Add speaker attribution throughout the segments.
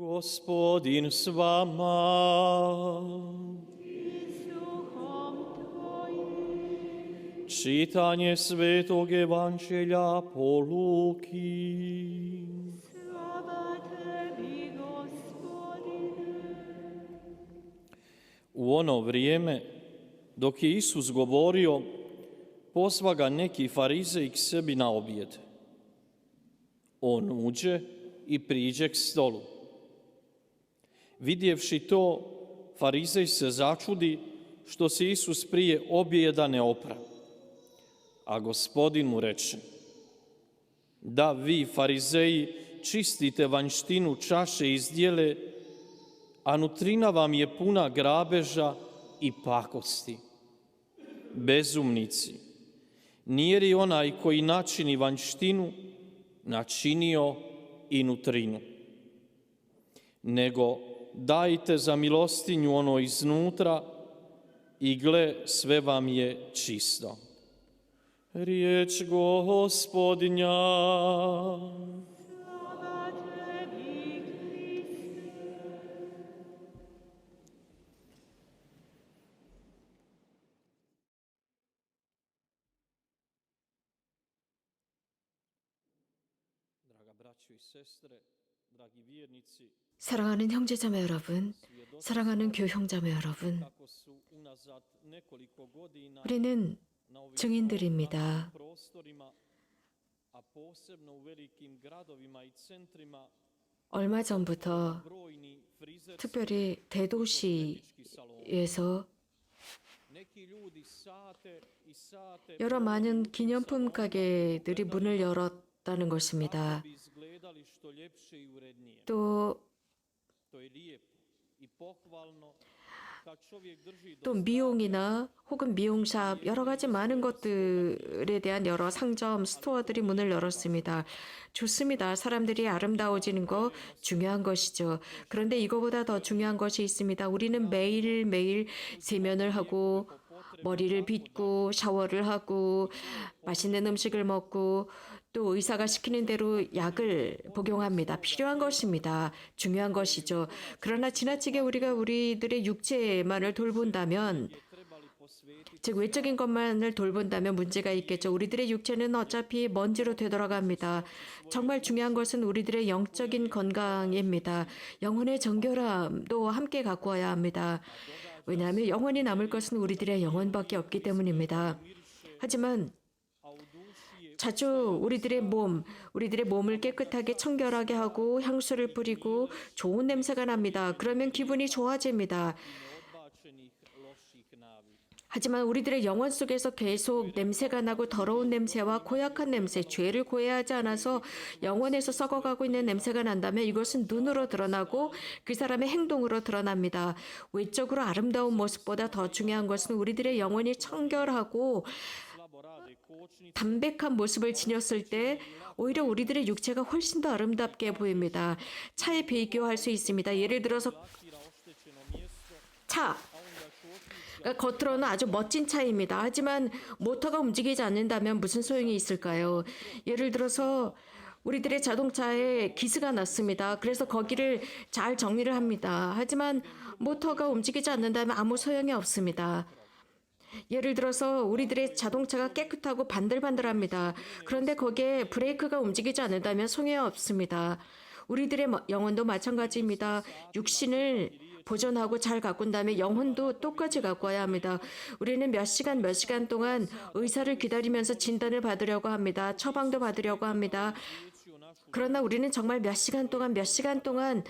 Speaker 1: Gospodin s vama. Čitanje svetog evanđelja po Luki.
Speaker 2: Tebi.
Speaker 1: U ono vrijeme, dok je Isus govorio, pozva ga neki farizej k sebi na objed. On uđe i priđe k stolu. Vidjevši to, farizej se začudi što se Isus prije objeda ne opra. A gospodin mu reče, da vi, farizeji, čistite vanjštinu čaše i zdjele, a nutrina vam je puna grabeža i pakosti. Bezumnici, nije li onaj koji načini vanjštinu, načinio i nutrinu? Nego dajte za milostinju ono iznutra i gle, sve vam je čisto. Riječ
Speaker 2: Hriste.
Speaker 1: Draga braćo i sestre,
Speaker 3: 사랑하는 형제자매 여러분, 사랑하는 교형자매 여러분, 우리는 증인들입니다. 얼마 전부터 특별히. 대도시에서 여러 많은 기념품 가게들이 문을 열었다는 것입니다.
Speaker 1: To
Speaker 3: 또 미용이나 혹은 미용샵 여러 가지 많은 것들에 대한 여러 상점, 스토어들이 문을 열었습니다. 좋습니다. 사람들이 아름다워지는 거 중요한 것이죠. 그런데 이거보다 더 중요한 것이 있습니다. 우리는 매일매일 세면을 하고 머리를 빗고 샤워를 하고 맛있는 음식을 먹고 또 의사가 시키는 대로 약을 복용합니다. 필요한 것입니다. 중요한 것이죠. 그러나 지나치게 우리가 우리들의 육체만을 돌본다면 즉 외적인 것만을 돌본다면 문제가 있겠죠. 우리들의 육체는 어차피 먼지로 되돌아갑니다. 정말 중요한 것은 우리들의 영적인 건강입니다. 영혼의 정결함도 함께 갖고 와야 합니다. 왜냐하면 영원히 남을 것은 우리들의 영혼밖에 없기 때문입니다. 하지만 자주 우리들의 몸, 우리들의 몸을 깨끗하게 청결하게 하고 향수를 뿌리고 좋은 냄새가 납니다. 그러면 기분이 좋아집니다. 하지만 우리들의 영혼 속에서 계속 냄새가 나고 더러운 냄새와 고약한 냄새, 죄를 고해하지 않아서 영혼에서 썩어가고 있는 냄새가 난다면 이것은 눈으로 드러나고 그 사람의 행동으로 드러납니다. 외적으로 아름다운 모습보다 더 중요한 것은 우리들의 영혼이 청결하고 담백한 모습을 지녔을 때 오히려 우리들의 육체가 훨씬 더 아름답게 보입니다. 차에 비교할 수 있습니다. 예를 들어서 차, 그러니까 겉으로는 아주 멋진 차입니다. 하지만 모터가 움직이지 않는다면 무슨 소용이 있을까요? 예를 들어서 우리들의 자동차에 기스가 났습니다. 그래서 거기를 잘 정리를 합니다. 하지만 모터가 움직이지 않는다면 아무 소용이 없습니다. 예를 들어서 우리들의 자동차가 깨끗하고 반들반들합니다. 그런데 거기에 브레이크가 움직이지 않는다면 소용이 없습니다. 우리들의 뭐- 영혼도 마찬가지입니다. 육신을 보존하고 잘 가꾼 다음에 영혼도 똑같이 가꿔야 합니다. 우리는 몇 시간 몇 시간 동안 의사를 기다리면서 진단을 받으려고 합니다. 처방도 받으려고 합니다. 그러나 우리는 정말 몇 시간 동안 몇 시간 동안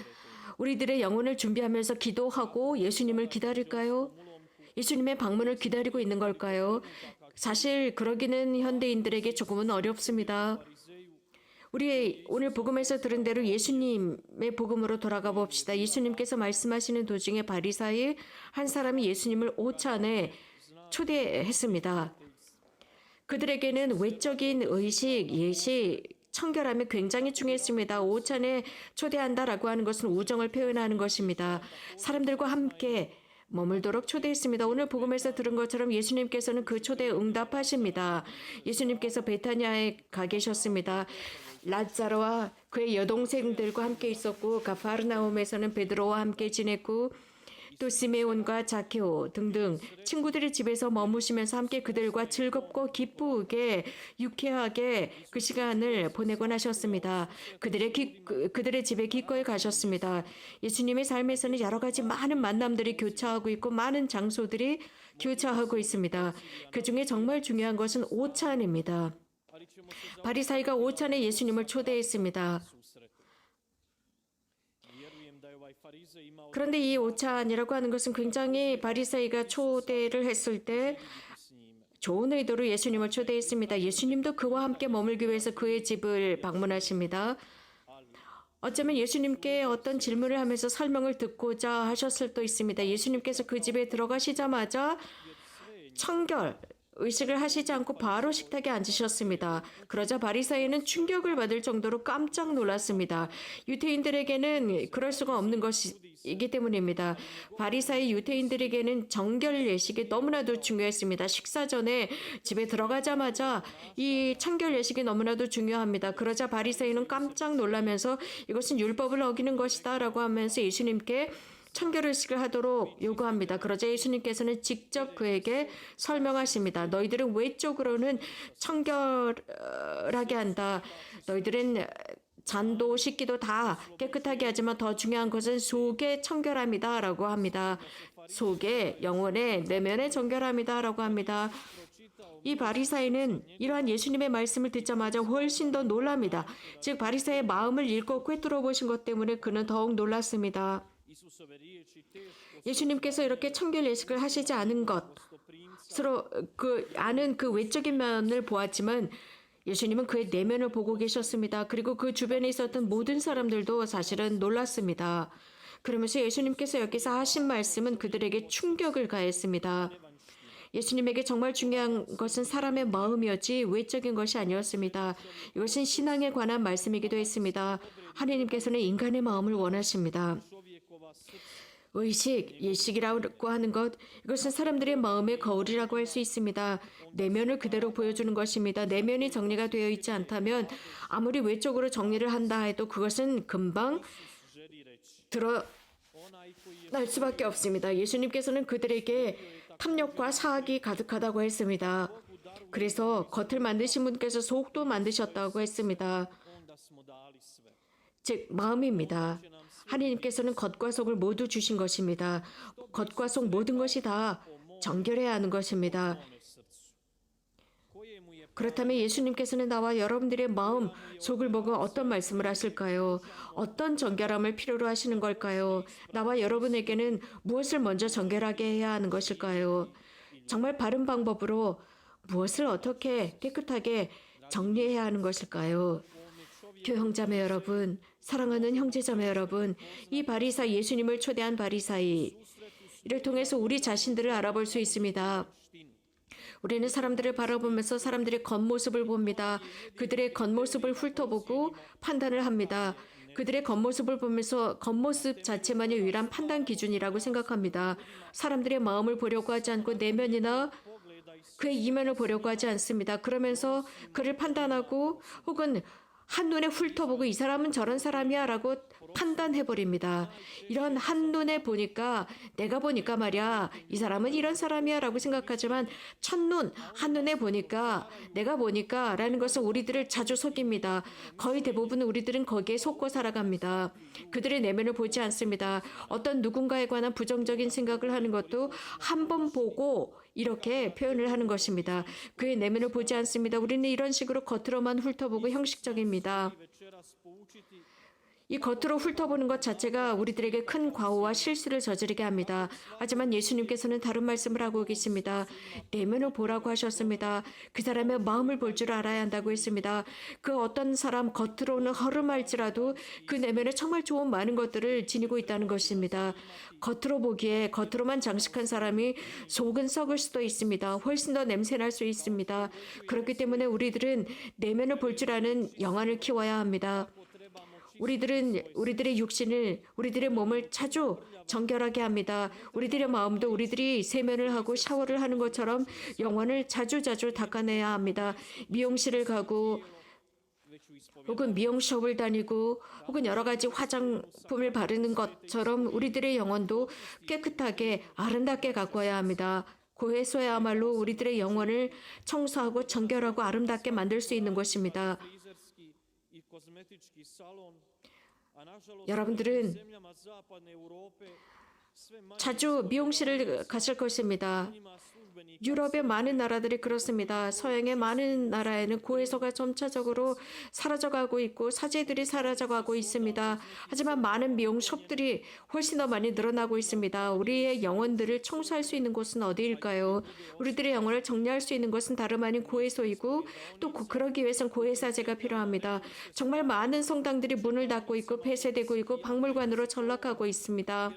Speaker 3: 우리들의 영혼을 준비하면서 기도하고 예수님을 기다릴까요? 예수님의 방문을 기다리고 있는 걸까요? 사실 그러기는 현대인들에게 조금은 어렵습니다. 우리 오늘 복음에서 들은 대로 예수님의 복음으로 돌아가 봅시다. 예수님께서 말씀하시는 도중에 바리사의 한 사람이 예수님을 오찬에 초대했습니다. 그들에게는 외적인 의식, 예식, 청결함이 굉장히 중요했습니다. 오찬에 초대한다라고 하는 것은 우정을 표현하는 것입니다. 사람들과 함께 머물도록 초대했습니다. 오늘 복음에서 들은 것처럼 예수님께서는 그 초대에 응답하십니다. 예수님께서 베타니아에 가 계셨습니다. 라자로와 그의 여동생들과 함께 있었고 가파르나움에서는 베드로와 함께 지냈고 또 시메온과 자케오 등등 친구들의 집에서 머무시면서 함께 그들과 즐겁고 기쁘게 유쾌하게 그 시간을 보내곤 하셨습니다. 그들의 기, 그- 그들의 집에 기꺼이 가셨습니다. 예수님의 삶에서는 여러 가지 많은 만남들이 교차하고 있고 많은 장소들이 교차하고 있습니다. 그 중에 정말 중요한 것은 오찬입니다. 바리사이가 오찬에 예수님을 초대했습니다. 그런데 이 오찬이라고 하는 것은 굉장히 바리사이가 초대를 했을 때 좋은 의도로 예수님을 초대했습니다. 예수님도 그와 함께 머물기 위해서 그의 집을 방문하십니다. 어쩌면 예수님께 어떤 질문을 하면서 설명을 듣고자 하셨을 수도 있습니다. 예수님께서 그 집에 들어가시자마자 청결 의식을 하시지 않고 바로 식탁에 앉으셨습니다. 그러자 바리사이는 충격을 받을 정도로 깜짝 놀랐습니다. 유태인들에게는 그럴 수가 없는 것이기 때문입니다. 바리사이 유태인들에게는 정결 예식이 너무나도 중요했습니다. 식사 전에 집에 들어가자마자 이 청결 예식이 너무나도 중요합니다. 그러자 바리사이는 깜짝 놀라면서 이것은 율법을 어기는 것이다라고 하면서 예수님께 청결의식을 하도록 요구합니다. 그러자 예수님께서는 직접 그에게 설명하십니다. 너희들은 외적으로는 청결하게 한다. 너희들은 잔도 씻기도 다 깨끗하게 하지만 더 중요한 것은 속의 청결함이다라고 합니다. 속의 영혼의 내면의 정결함이다라고 합니다. 이 바리사이는 이러한 예수님의 말씀을 듣자마자 훨씬 더 놀랍니다. 즉 바리사의 마음을 읽고 꿰뚫어 보신 것 때문에 그는 더욱 놀랐습니다. 예수님께서 이렇게 청결 예식을 하시지 않은 것, 서로 그 아는 그 외적인 면을 보았지만 예수님은 그의 내면을 보고 계셨습니다. 그리고 그 주변에 있었던 모든 사람들도 사실은 놀랐습니다. 그러면서 예수님께서 여기서 하신 말씀은 그들에게 충격을 가했습니다. 예수님에게 정말 중요한 것은 사람의 마음이었지 외적인 것이 아니었습니다. 이것은 신앙에 관한 말씀이기도 했습니다. 하나님께서는 인간의 마음을 원하십니다. 의식, 예식이라고 하는 것, 이것은 사람들의 마음의 거울이라고 할 수 있습니다. 내면을 그대로 보여주는 것입니다. 내면이 정리가 되어 있지 않다면 아무리 외적으로 정리를 한다 해도 그것은 금방
Speaker 1: koji je
Speaker 3: 수밖에 없습니다. 예수님께서는 그들에게 탐욕과 사악이 가득하다고 했습니다. 그래서 겉을 만드신 분께서 속도 만드셨다고 했습니다. 즉 마음입니다. 하나님께서는 겉과 속을 모두 주신 것입니다. 겉과 속 모든 것이 다 정결해야 하는 것입니다. 그렇다면 예수님께서는 나와 여러분들의 마음 속을 보고 어떤 말씀을 하실까요? 어떤 정결함을 필요로 하시는 걸까요? 나와 여러분에게는 무엇을 먼저 정결하게 해야 하는 것일까요? 정말 바른 방법으로 무엇을 어떻게 깨끗하게 정리해야 하는 것일까요? 교형자매 여러분, 사랑하는 형제자매 여러분, 이 바리사 예수님을 초대한 바리사이 이를 통해서 우리 자신들을 알아볼 수 있습니다. 우리는 사람들을 바라보면서 사람들의 겉모습을 봅니다. 그들의 겉모습을 훑어보고 판단을 합니다. 그들의 겉모습을 보면서 겉모습 자체만이 유일한 판단 기준이라고 생각합니다. 사람들의 마음을 보려고 하지 않고 내면이나 그의 이면을 보려고 하지 않습니다. 그러면서 그를 판단하고 혹은 한눈에 훑어보고 이 사람은 저런 사람이야 라고 판단해버립니다. 이런 한눈에 보니까 내가 보니까 말이야 이 사람은 이런 사람이야 라고 생각하지만 첫눈 한눈에 보니까 내가 보니까 라는 것은 우리들을 자주 속입니다. 거의 대부분 우리들은 거기에 속고 살아갑니다. 그들의 내면을 보지 않습니다. 어떤 누군가에 관한 부정적인 생각을 하는 것도 한 번 보고 이렇게 표현을 하는 것입니다. 그의 내면을 보지 않습니다. 우리는 이런 식으로 겉으로만 훑어보고 형식적입니다. 이 겉으로 훑어보는 것 자체가 우리들에게 큰 과오와 실수를 저지르게 합니다. 하지만 예수님께서는 다른 말씀을 하고 계십니다. 내면을 보라고 하셨습니다. 그 사람의 마음을 볼 줄 알아야 한다고 했습니다. 그 어떤 사람 겉으로는 허름할지라도 그 내면에 정말 좋은 많은 것들을 지니고 있다는 것입니다. 겉으로 보기에 겉으로만 장식한 사람이 속은 썩을 수도 있습니다. 훨씬 더 냄새날 수 있습니다. 그렇기 때문에 우리들은 내면을 볼 줄 아는 영안을 키워야 합니다. 우리들은 우리들의 육신을 우리들의 몸을 자주 정결하게 합니다. 우리들의 마음도 우리들이 세면을 하고 샤워를 하는 것처럼 영혼을 자주 자주 닦아내야 합니다. 미용실을 가고 혹은 미용숍을 다니고 혹은 여러 가지 화장품을 바르는 것처럼 우리들의 영혼도 깨끗하게 아름답게 가꿔야 합니다. 고해소야말로 우리들의 영혼을 청소하고 정결하고 아름답게 만들 수 있는 것입니다. 여러분들은 자주 미용실을 가실 것입니다. 유럽의 많은 나라들이 그렇습니다. 서양의 많은 나라에는 고해소가 점차적으로 사라져가고 있고 사제들이 사라져가고 있습니다. 하지만 많은 미용숍들이 훨씬 더 많이 늘어나고 있습니다. 우리의 영혼들을 청소할 수 있는 곳은 어디일까요? 우리들의 영혼을 정리할 수 있는 것은 다름 아닌 고해소이고 또 고- 그러기 위해선 고해사제가 필요합니다. 정말 많은 성당들이 문을 닫고 있고 폐쇄되고 있고 박물관으로 전락하고 있습니다.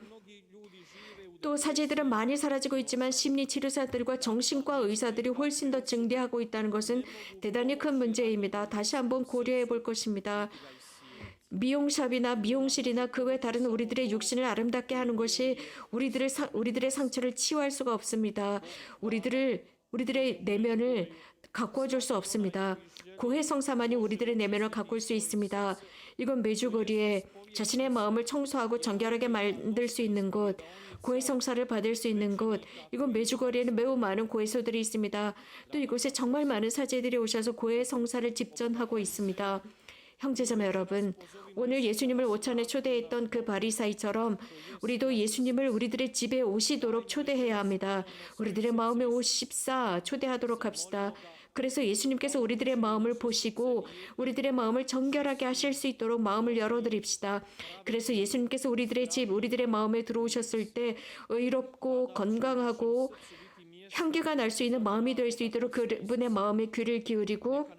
Speaker 3: 또 사제들은 많이 사라지고 있지만 심리 치료사들과 정신과 의사들이 훨씬 더 증대하고 있다는 것은 대단히 큰 문제입니다. 다시 한번 고려해 볼 것입니다. 미용샵이나 미용실이나 그 외 다른 우리들의 육신을 아름답게 하는 것이 우리들의 상, 우리들의 상처를 치유할 수가 없습니다. 우리들을 우리들의 내면을 가꾸어 줄 수 없습니다. 고해성사만이 우리들의 내면을 가꿀 수 있습니다. 이건 메주거리에 자신의 마음을 청소하고 정결하게 만들 수 있는 곳, 고해 성사를 받을 수 있는 곳, 이건 메주거리에는 매우 많은 고해소들이 있습니다. 또 이곳에 정말 많은 사제들이 오셔서 고해 성사를 집전하고 있습니다. 형제자매 여러분, 오늘 예수님을 오찬에 초대했던 그 바리사이처럼 우리도 예수님을 우리들의 집에 오시도록 초대해야 합니다. 우리들의 마음에 오십사 초대하도록 합시다. 그래서 예수님께서 우리들의 마음을 보시고 우리들의 마음을 정결하게 하실 수 있도록 마음을 열어드립시다. 그래서 예수님께서 우리들의 집, 우리들의 마음에 들어오셨을 때 의롭고 건강하고 향기가 날 수 있는 마음이 될 수 있도록 그분의 마음에 귀를 기울이고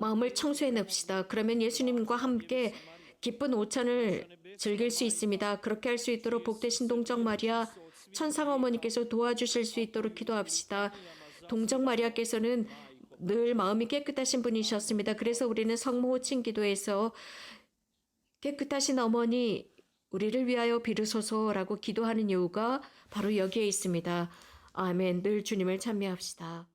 Speaker 3: 마음을 청소해 냅시다. 그러면 예수님과 함께 기쁜 오찬을 즐길 수 있습니다. 그렇게 할 수 있도록 복되신 동정 마리아 천상 어머니께서 도와주실 수 있도록 기도합시다. 동정 마리아께서는 늘 마음이 깨끗하신 분이셨습니다. 그래서 우리는 성모 호칭 기도에서 깨끗하신 어머니 우리를 위하여 비르소서라고 기도하는 이유가 바로 여기에 있습니다. 아멘. 늘 주님을 찬미합시다.